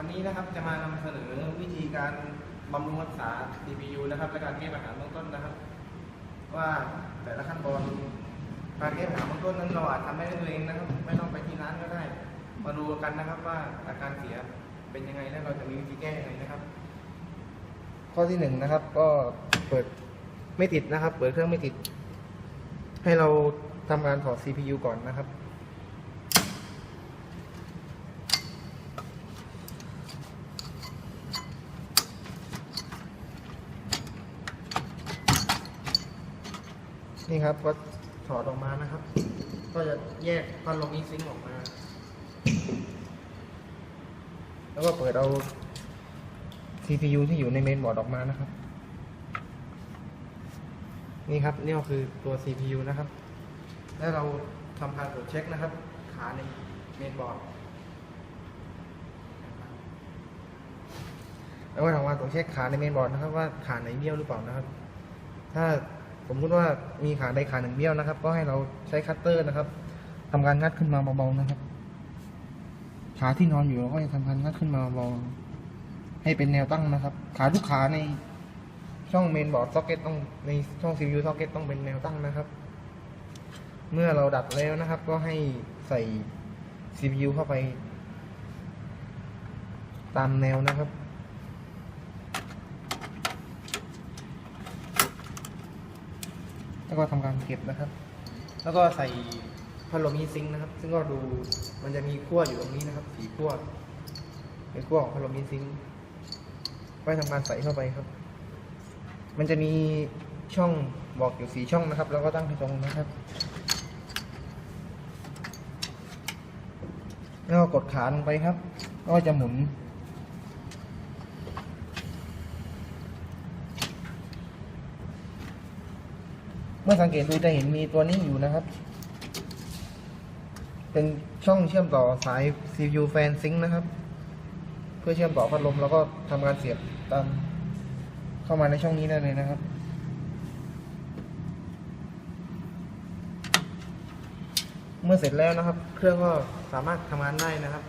ันี้นะครับจะมานำเสนอวิธีการบำรุงรักษา CPU นะครับและการแก้ปัญหาเบื้องต้นนะครับ ว่าแต่ละขั้นตอนการแก้ปัญหาเบื้องต้นนั้นเราอาจทำได้ด้วยตัวเองนะครับ ไม่ต้องไปที่ร้านก็ได้ มาดูกันนะครับว่าอาการเสียเป็นยังไงและเราจะมีวิธีแก้ยังไงนะครับ ข้อที่หนึ่งนะครับ ก็เปิดไม่ติดนะครับ เปิดเครื่องไม่ติด ให้เราทำการถอด CPU ก่อนนะครับ นี่ครับก็ถอดออกมานะครับ ก็จะแยกพัดลมอีซิงค์ออกมา แล้วก็เปิดเอา CPU ที่อยู่ในเมนบอร์ดออกมานะครับ นี่ครับนี่ก็คือตัว CPU นะครับ แล้วเราทำการตรวจเช็คนะครับ ขาในเมนบอร์ดแล้วก็ทำการตรวจเช็คขาในเมนบอร์ดนะครับ ว่าขาไหนเบี้ยวหรือเปล่านะครับ ถ้า สมมติว่ามีขาใดขาหนึ่งเบี้ยวนะครับ ก็ให้เราใช้คัตเตอร์นะครับทำการงัดขึ้นมาเบาๆนะครับ ขาที่นอนอยู่เราก็จะทำการงัดขึ้นมาเบาๆให้เป็นแนวตั้งนะครับ ขาทุกขาในช่องเมนบอร์ดซ็อกเก็ตต้องในช่อง CPU ซ็อกเก็ตต้องเป็นแนวตั้งนะครับ เมื่อเราดัดแล้วนะครับ ก็ให้ใส่ CPU เข้าไป ตามแนวนะครับ แล้วก็ทำการเก็บนะครับ แล้วก็ใส่พัดลมฮีซิงค์นะครับ ซึ่งก็ดูมันจะมีขั้วอยู่ตรงนี้นะครับ สีขั้วเป็นขั้วของพัดลมฮีซิงค์ไว้ทำการใส่เข้าไปครับ มันจะมีช่องบอกอยู่สีช่องนะครับ แล้วก็ตั้งให้ตรงนะครับ แล้วก็กดขาลงไปครับ ก็จะหมุน เมื่อสังเกตดูจะเห็นมีตัวนี้อยู่นะครับ เป็นช่องเชื่อมต่อสาย CPU fan sync นะครับ เพื่อเชื่อมต่อพัดลมแล้วก็ทำการเสียบตามเข้ามาในช่องนี้ได้เลยนะครับ เมื่อเสร็จแล้วนะครับ เครื่องก็สามารถทำงานได้นะครับ